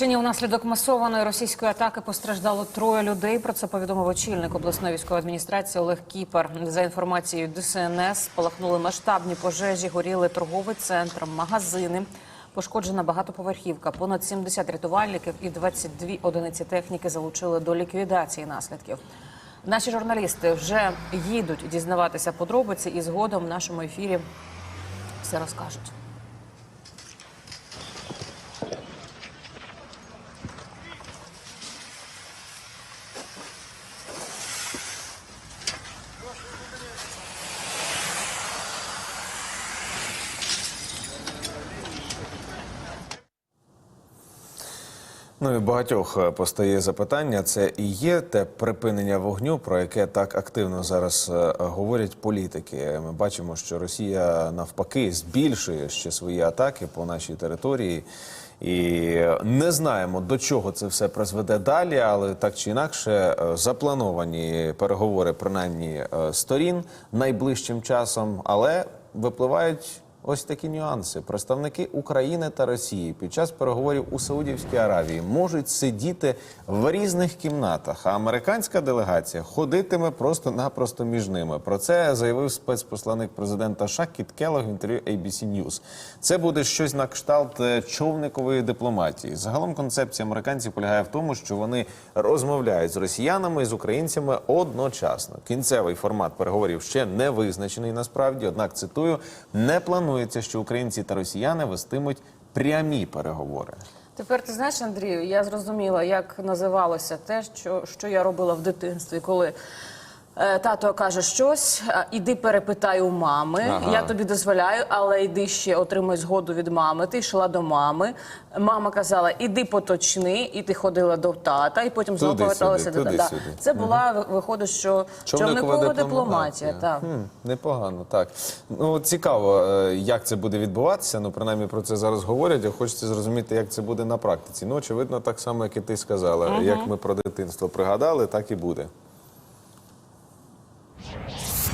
Сьогодні Унаслідок масованої російської атаки постраждало троє людей. Про це повідомив очільник обласної військової адміністрації Олег Кіпер. За інформацією ДСНС, спалахнули масштабні пожежі, горіли торговий центр, магазини. Пошкоджена багатоповерхівка. Понад 70 рятувальників і 22 одиниці техніки залучили до ліквідації наслідків. Наші журналісти вже їдуть дізнаватися подробиці, і згодом в нашому ефірі все розкажуть. Ну і багатьох е, постає запитання: це і є те припинення вогню, про яке так активно зараз е, говорять політики. Ми бачимо, що Росія навпаки збільшує ще свої атаки по нашій території. І не знаємо до чого це все призведе далі, але так чи інакше е, заплановані переговори принаймні е, сторін найближчим часом, але випливають Ось такі нюанси. Представники України та Росії під час переговорів у Саудівській Аравії можуть сидіти в різних кімнатах, а американська делегація ходитиме просто-напросто між ними. Про це заявив спецпосланник президента США Кіт в інтерв'ю ABC News. Це буде щось на кшталт е, човникової дипломатії. Загалом концепція американців полягає в тому, що вони розмовляють з росіянами і з українцями одночасно. Кінцевий формат переговорів ще не визначений насправді. Однак цитую, не планується, що українці та росіяни вестимуть прямі переговори. Тепер ти знаєш, Андрію, я зрозуміла, як називалося те, що, що я робила в дитинстві, коли. Е, Тато каже щось, іди перепитай у мами. Ага. Я тобі дозволяю, але йди ще отримай згоду від мами. Ти йшла до мами. Мама казала, іди поточни, і ти ходила до тата, і потім знову поверталася до тата. Це була ви- виходить, що човникова дипломатія. Так. Хм, непогано, так. Ну цікаво, е, як це буде відбуватися. Ну, принаймні про це зараз говорять. а Хочеться зрозуміти, як це буде на практиці. Ну, очевидно, так само, як і ти сказала. Як ми про дитинство пригадали, так і буде.